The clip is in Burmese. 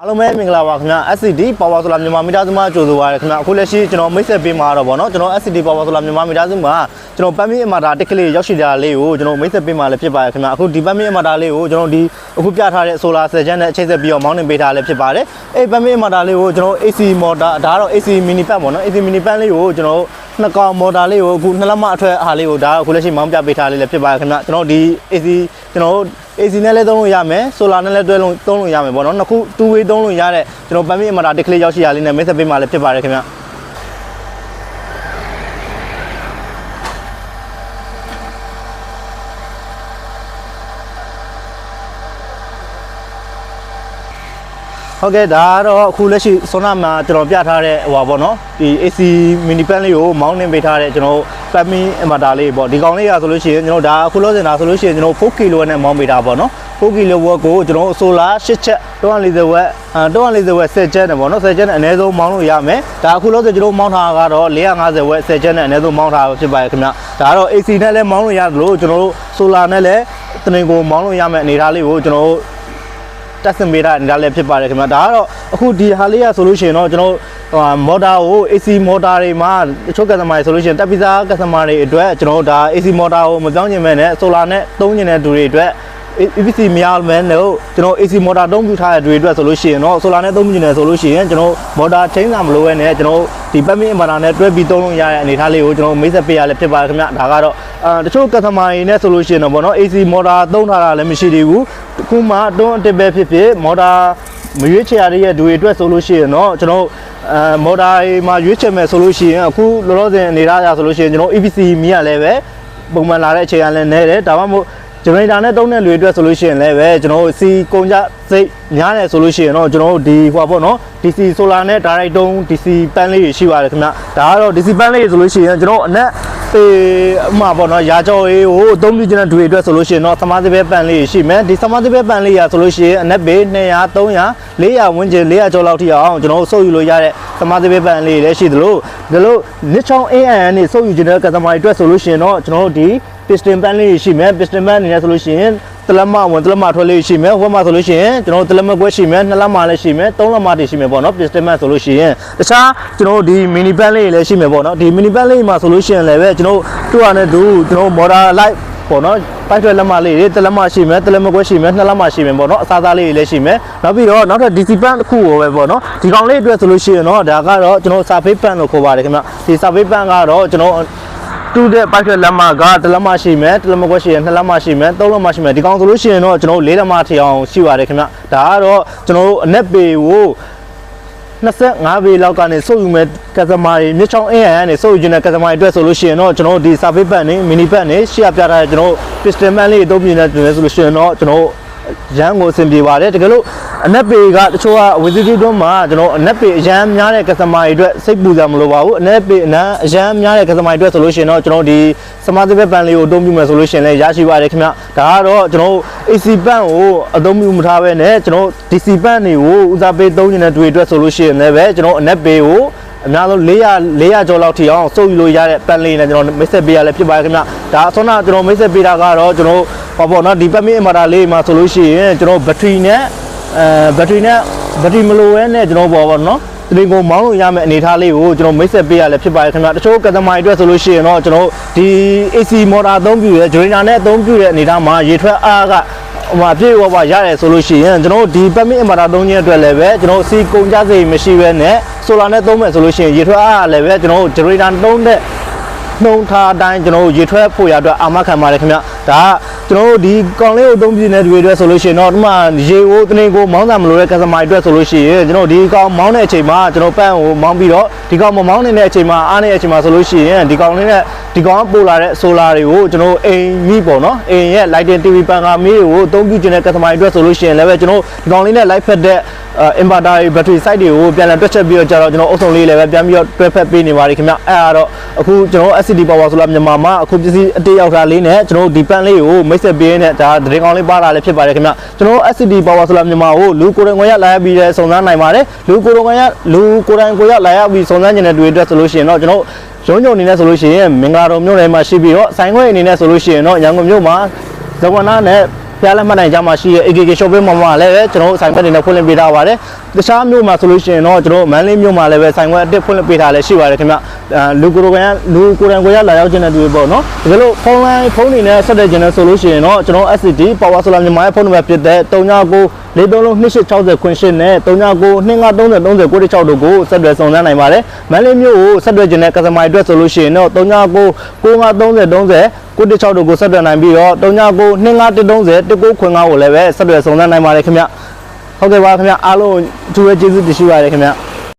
အားလုံးပဲမင်္ဂလာပါခင်ဗျာ SCD Power Solar မြန်မာမိသားစုမှာကြိုဆိုပါရခင်ဗျာအခုလက်ရှိကျွန်တော်မိတ်ဆက်ပေးမှာတော့ဗောနော်ကျွန်တော် SCD Power Solar မြန်မာမိသားစုမှာကျွန်တော်ပတ်မီအမတာတစ်ကလေးရောက်ရှိတာလေးကိုကျွန်တော်မိတ်ဆက်ပေးမှာလည်းဖြစ်ပါရခင်ဗျာအခုဒီပတ်မီအမတာလေးကိုကျွန်တော်ဒီအခုပြထားတဲ့ solar cell ချမ်းနဲ့အချိတ်ဆက်ပြီးတော့မောင်းနှင်ပေးထားလည်းဖြစ်ပါတယ်အဲ့ပတ်မီအမတာလေးကိုကျွန်တော် AC motor ဒါကတော့ AC mini pad ဗောနော် AC mini pad လေးကိုကျွန်တော်နှစ်ကောင်မော်တာလေးကိုအခုနှစ်လက်မအထွက်အားလေးကိုဒါအခုလက်ရှိမောင်းပြပေးထားလေးလည်းဖြစ်ပါရခင်ဗျာကျွန်တော်ဒီ AC ကျွန်တော် AC နဲ့လည်းသုံးလို့ရမယ် solar နဲ့လည်းတွဲလို့သုံးလို့ရမယ်ပေါ့နော်နှစ်ခု two way သုံးလို့ရတဲ့ကျွန်တော်ပမ်မီအမတာတစ်ကလေးရောက်ရှိရလေးနဲ့မိတ်ဆက်ပေးမှလည်းဖြစ်ပါတယ်ခင်ဗျ ဟုတ်ကဲ့ဒါကတော့အခုလက်ရှိဆွမ်းနာမှာကျွန်တော်ပြထားတဲ့ဟိုပါပေါ့နော်ဒီ AC mini pan လေးကိုမောင်းနှင်ပေးထားတဲ့ကျွန်တော်ပမ်မီအမတာလေးပေါ့ဒီကောင်လေးကဆိုလို့ရှိရင်ကျွန်တော်ဒါအခုလို့စင်တာဆိုလို့ရှိရင်ကျွန်တော် 4 kg နဲ့မောင်းပေးတာပေါ့နော် 4 kg ဝက်ကိုကျွန်တော်ဆိုလာ8ချက်240ဝက်အဲ240ဝက်10ချက်နဲ့ပေါ့နော်10ချက်နဲ့အနည်းဆုံးမောင်းလို့ရမယ်ဒါအခုလို့စင်ကျွန်တော်မောင်းထားတာကတော့450ဝက်10ချက်နဲ့အနည်းဆုံးမောင်းထားဖြစ်ပါတယ်ခင်ဗျဒါကတော့ AC နဲ့လည်းမောင်းလို့ရတယ်လို့ကျွန်တော်တို့ဆိုလာနဲ့လည်းတနင်္ဂနွေမောင်းလို့ရမယ်အနေထားလေးကိုကျွန်တော်တို့ တက်စင်ပေးတာအနေနဲ့လည်းဖြစ်ပါတယ်ခင်ဗျာဒါကတော့အခုဒီဟာလေးရဆိုလို့ရှိရင်တော့ကျွန်တော်ဟိုမော်တာကို AC မော်တာတွေမှာတချို့ကစတမာတွေဆိုလို့ရှိရင်တက်ပီဇာကစတမာတွေအတွက်ကျွန်တော်တို့ဒါ AC မော်တာကိုမပြောင်းချင်မဲ့နဲ့ solar နဲ့သုံးချင်တဲ့သူတွေအတွက် EPC မရမယ်လို့ကျွန်တော် AC မော်တာတုံးပြထားတဲ့တွေအတွက်ဆိုလို့ရှိရင်တော့ solar နဲ့သုံးချင်တယ်ဆိုလို့ရှိရင်ကျွန်တော်မော်တာချင်းစာမလို့ပဲနဲ့ကျွန်တော်ဒီပတ်မင်းအမတာနဲ့တွဲပြီးသုံးလို့ရတဲ့အနေအထားလေးကိုကျွန်တော်မိတ်ဆက်ပေးရလဲဖြစ်ပါတယ်ခင်ဗျဒါကတော့အာတချို့ကစတမာတွေနဲ့ဆိုလို့ရှိရင်တော့ဗောနော် AC မော်တာသုံးထားတာလည်းမရှိသေးဘူးအခုမှတွန်းအတစ်ပဲဖြစ်ဖြစ်မော်တာမရွေးချယ်ရတဲ့တွေအတွက်ဆိုလို့ရှိရင်တော့ကျွန်တော်အဲမော်တာမှာရွေးချယ်မယ်ဆိုလို့ရှိရင်အခုလောလောဆယ်အနေထားအရဆိုလို့ရှိရင်ကျွန်တော် EPC မီးရလည်းပဲပုံမှန်လာတဲ့အချိန်ကလည်းနဲတယ်ဒါမှမဟုတ် ဂျနရေတာနဲ့တုံးတဲ့လူတွေအတွက်ဆိုလို့ရှိရင်လည်းပဲကျွန်တော်တို့စီကုန်ကြစိတ်များတယ်ဆိုလို့ရှိရင်တော့ကျွန်တော်တို့ဒီဟိုပါပေါ့နော် DC solar နဲ့ direct တုံး DC ပန်းလေးတွေရှိပါတယ်ခင်ဗျဒါကတော့ DC ပန်းလေးတွေဆိုလို့ရှိရင်ကျွန်တော်အနက်ပေအမှပေါ့နော်ရာကြော်ရေးကိုအသုံးပြုခြင်းတဲ့တွေအတွက်ဆိုလို့ရှိရင်တော့သမားသပဲပန်းလေးရှိမယ်ဒီသမားသပဲပန်းလေးရာဆိုလို့ရှိရင်အနက်ပေ200 300 400ဝန်းကျင်400ကျော်လောက်ထိအောင်ကျွန်တော်တို့စုပ်ယူလို့ရတဲ့သမားသပဲပန်းလေးတွေလည်းရှိသလိုဒီလိုနစ်ချောင်း AN နဲ့စုပ်ယူခြင်းတဲ့ customer တွေအတွက်ဆိုလို့ရှိရင်တော့ကျွန်တော်တို့ဒီ piston pan လေးရှိမယ် piston pan အနေနဲ့ဆိုလို့ရှိရင်တလက်မဝင်တလက်မထွက်လေးရှိမယ်ဟိုဘက်မှာဆိုလို့ရှိရင်ကျွန်တော်တို့တလက်မကွက်ရှိမယ်နှစ်လက်မလည်းရှိမယ်သုံးလက်မတည်းရှိမယ်ပေါ့နော် piston pan ဆိုလို့ရှိရင်တခြားကျွန်တော်တို့ဒီ mini pan လေးလည်းရှိမယ်ပေါ့နော်ဒီ mini pan လေးမှာဆိုလို့ရှိရင်လည်းပဲကျွန်တော်တို့တူရနဲ့တူကျွန်တော် motor light ပေါ့နော်ပိုက်ထွဲလက်မလေးတွေတလက်မရှိမယ်တလက်မကွက်ရှိမယ်နှစ်လက်မရှိမယ်ပေါ့နော်အစားသားလေးတွေလည်းရှိမယ်နောက်ပြီးတော့နောက်ထပ် DC pan တစ်ခုကိုပဲပေါ့နော်ဒီကောင်လေးအတွက်ဆိုလို့ရှိရင်တော့ဒါကတော့ကျွန်တော် surface pan လို့ခေါ်ပါတယ်ခင်ဗျဒီ surface pan ကတော့ကျွန်တော် တူတဲ့ပိုက်ထွက်လက်မကတစ်လက်မရှိမယ်တစ်လက်မကွက်ရှိရင်နှစ်လက်မရှိမယ်သုံးလက်မရှိမယ်ဒီကောင်ဆိုလို့ရှိရင်တော့ကျွန်တော်တို့လေးလက်မထည့်အောင်ရှိပါတယ်ခင်ဗျဒါကတော့ကျွန်တော်တို့အနက်ပေကို25ပေလောက်ကနေစုပ်ယူမဲ့ကစတမာတွေမြစ်ချောင်းအင်းရန်ကနေစုပ်ယူခြင်းတဲ့ကစတမာတွေအတွက်ဆိုလို့ရှိရင်တော့ကျွန်တော်တို့ဒီ surface pad နဲ့ mini pad နဲ့ရှေ့ပြထားတဲ့ကျွန်တော်တို့ piston man လေးအသုံးပြုနေတဲ့တွင်ဆိုလို့ရှိရင်တော့ကျွန်တော်တို့ရန်ကိုအဆင်ပြေပါတယ်တကယ်လို့ အနက်ပေကတချို့ကဝီစီတီတွန်းမှာကျွန်တော်အနက်ပေအရန်များတဲ့ကစတမာတွေအတွက်စိတ်ပူစရာမလိုပါဘူးအနက်ပေအနံအရန်များတဲ့ကစတမာတွေအတွက်ဆိုလို့ရှိရင်တော့ကျွန်တော်ဒီစမာသစ်ပန်လေးကိုအသုံးပြုမယ်ဆိုလို့ရှိရင်လည်းရရှိပါတယ်ခင်ဗျဒါကတော့ကျွန်တော် AC ပန်ကိုအသုံးပြုမထားဘဲနဲ့ကျွန်တော် DC ပန်တွေကိုဦးစားပေးသုံးနေတဲ့တွေအတွက်ဆိုလို့ရှိရင်လည်းပဲကျွန်တော်အနက်ပေကိုအများဆုံး400 400ကျော်လောက်ထိအောင်စုပ်ယူလို့ရတဲ့ပန်လေးနဲ့ကျွန်တော်မိတ်ဆက်ပေးရလဲဖြစ်ပါတယ်ခင်ဗျဒါအစောနာကျွန်တော်မိတ်ဆက်ပေးတာကတော့ကျွန်တော်ဟောပေါ့နော်ဒီပတ်မီအမတာလေးမှာဆိုလို့ရှိရင်ကျွန်တော်ဘက်ထရီနဲ့ အဲဘက်ထရီနဲ့ဘက်ထရီမလိုဘဲနဲ့ကျွန်တော်ပေါ့ပေါ့နော်တရင်ကိုမောင်းလို့ရမယ့်အနေအထားလေးကိုကျွန်တော်မိတ်ဆက်ပေးရလဲဖြစ်ပါတယ်ခင်ဗျတချို့ကသမားတွေအတွက်ဆိုလို့ရှိရင်တော့ကျွန်တော်ဒီ AC မော်တာအသုံးပြုရဂျိုရီနာနဲ့အသုံးပြုတဲ့အနေအထားမှာရေထွက်အားကဟိုမှာပြည့်ဝပါရတယ်ဆိုလို့ရှိရင်ကျွန်တော်ဒီပတ်မစ်အမတာသုံးခြင်းအတွက်လည်းပဲကျွန်တော်စီကုန်ကြစိတ်မရှိဘဲနဲ့ဆိုလာနဲ့သုံးမယ်ဆိုလို့ရှိရင်ရေထွက်အားကလည်းပဲကျွန်တော်ဂျိုရီနာသုံးတဲ့နှုံထားအတိုင်းကျွန်တော်ရေထွက်ဖို့ရအတွက်အာမခံပါတယ်ခင်ဗျဒါက ကျွန်တော်တို့ဒီကောင်လေးကိုအသုံးပြုနေတဲ့တွေအတွက်ဆိုလို့ရှိရင်တော့ဒီမှာရေကိုတနေကိုမောင်းတာမလို့တဲ့ customer အတွက်ဆိုလို့ရှိရင်ကျွန်တော်ဒီကောင်မောင်းတဲ့အချိန်မှာကျွန်တော်ပန့်ကိုမောင်းပြီးတော့ဒီကောင်မမောင်းနေတဲ့အချိန်မှာအားနေတဲ့အချိန်မှာဆိုလို့ရှိရင်ဒီကောင်လေးနဲ့ဒီကောင်ပို့လာတဲ့ solar တွေကိုကျွန်တော်အိမ်မိပေါ့နော်အိမ်ရဲ့ lighting TV ပန်ကာမီးတွေကိုအသုံးပြုခြင်းတဲ့ customer အတွက်ဆိုလို့ရှိရင်လည်းပဲကျွန်တော်ဒီကောင်လေးနဲ့ light ဖက်တဲ့ inverter တွေ battery site တွေကိုပြန်လည်တွက်ချက်ပြီးတော့ကြတော့ကျွန်တော်အုပ်စုံလေးလည်းပဲပြန်ပြီးတော့တွဲဖက်ပေးနေပါတယ်ခင်ဗျအဲ့ဒါတော့အခုကျွန်တော် SCD power solar မြန်မာမှာအခုပစ္စည်းအတေးရောက်တာလေးနဲ့ကျွန်တော်ဒီပန်လေးကိုမိတ်ဆက်ပေးနေတဲ့ဒါဒရင်ကောင်လေးပါလာလည်းဖြစ်ပါတယ်ခင်ဗျကျွန်တော် SCD power solar မြန်မာကိုလူကိုယ်တိုင်ကိုရလာရပြီးတဲ့စုံစမ်းနိုင်ပါတယ်လူကိုယ်တိုင်ကိုရလူကိုယ်တိုင်ကိုရလာရပြီးစုံစမ်းကျင်တဲ့တွေအတွက်ဆိုလို့ရှိရင်တော့ကျွန်တော်ရုံးညုံအနေနဲ့ဆိုလို့ရှိရင်မင်္ဂလာတော်မြို့နယ်မှာရှိပြီးတော့ဆိုင်ခွဲအနေနဲ့ဆိုလို့ရှိရင်တော့ရန်ကုန်မြို့မှာဇဝနာနဲ့ ဖျားလက်မှတ်နိုင်ကြမှာရှိတဲ့ AKK shopping mall မှာလည်းပဲကျွန်တော်တို့ဆိုင်ခွက်တွေနဲ့ဖွင့်လှစ်ပေးထားပါတယ်တခြားမြို့မှာဆိုလို့ရှိရင်တော့ကျွန်တော်တို့မန္တလေးမြို့မှာလည်းပဲဆိုင်ခွက်အတစ်ဖွင့်လှစ်ပေးထားလည်းရှိပါတယ်ခင်ဗျအဲလူကိုယ်တိုင်ကလူကိုယ်တိုင်ကိုယ်ရလာရောက်ခြင်းတဲ့သူတွေပေါ့နော်တကယ်လို့ဖုန်းလိုင်းဖုန်းတွေနဲ့ဆက်သွယ်ခြင်းနဲ့ဆိုလို့ရှိရင်တော့ကျွန်တော် SCD Power Solar မြန်မာရဲ့ဖုန်းနံပါတ်ဖြစ်တဲ့39လေးသုံးလုံး2860ခွင့်ရှင်းနဲ့39 2530 30 96တို့ကိုဆက်သွယ်ဆောင်စမ်းနိုင်ပါတယ်မန္တလေးမြို့ကိုဆက်သွယ်ခြင်းတဲ့ customer အတွက်ဆိုလို့ရှိရင်တော့39 9530 30 96တို့ကိုဆက်သွယ်နိုင်ပြီးတော့39 2530 19ခွင့်9ကိုလည်းပဲဆက်သွယ်ဆောင်စမ်းနိုင်ပါတယ်ခင်ဗျဟုတ်ကဲ့ပါခင်ဗျအားလုံးအထူးပဲကျေးဇူးတင်ရှိပါတယ်ခင်ဗျ